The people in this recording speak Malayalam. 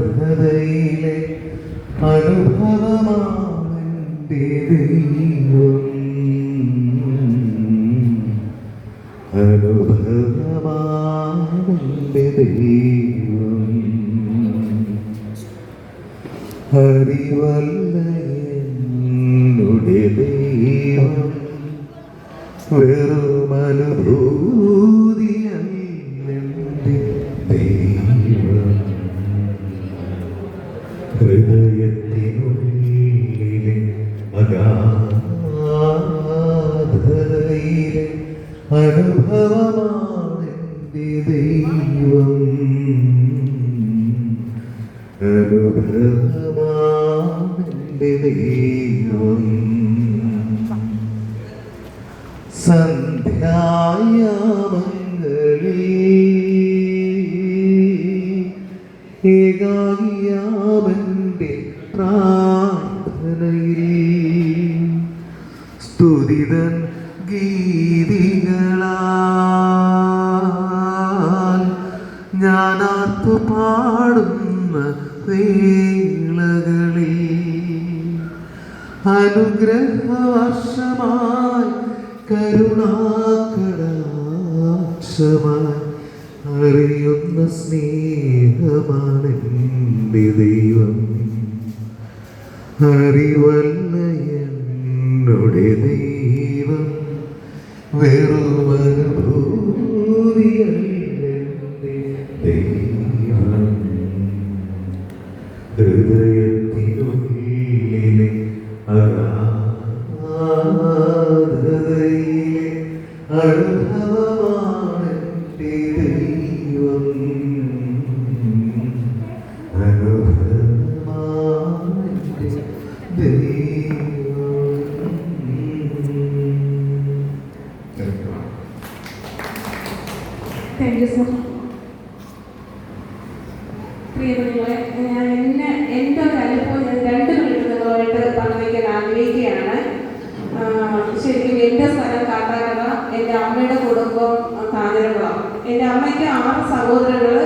അഗാധതയിലെ അനുഭവമാണെന്റെ അനുഭവമാണെന്റെ ദൈവം. ഹരിവല്ലയുടെ അഗാധതയിലെ അനുഭവമാണെന്റെ ദൈവം. അനുഭവമാണെന്റെ ദൈവം. സന്ധ്യായാമങ്ങളിൽ ഏകാകിയാമന്റെ പ്രാർത്ഥനയിൽ സ്തുതിതൻ ഗീതികളാൽ ഞാനാർക്കു പാടുന്ന വേളകളിൽ അനുഗ്രഹവർഷമായി കരുണാകടാക്ഷമായി അറിയുന്ന സ്നേഹമാണ് എന്റെ ദൈവം അറിവല്ല എന്നോട് ദൈവം വെറുമനുഭൂതിയല്ലെന്റെ ദൈവം ഹൃദയത്തിനുള്ളിലെ താങ്ക് യു സർ ഞാൻ എന്നെ എന്റെ ഒരു അനുഭവം ഞാൻ രണ്ട് മിനിറ്റ് നിങ്ങളുമായിട്ട് പങ്കുവയ്ക്കാൻ ആഗ്രഹിക്കുകയാണ്. ശരിക്കും എന്റെ സ്ഥലം കാട്ടാക്കട അമ്മയുടെ കുടുംബം കാഞ്ഞിരകുളം എന്റെ അമ്മയ്ക്ക് ആറ് സഹോദരങ്ങൾ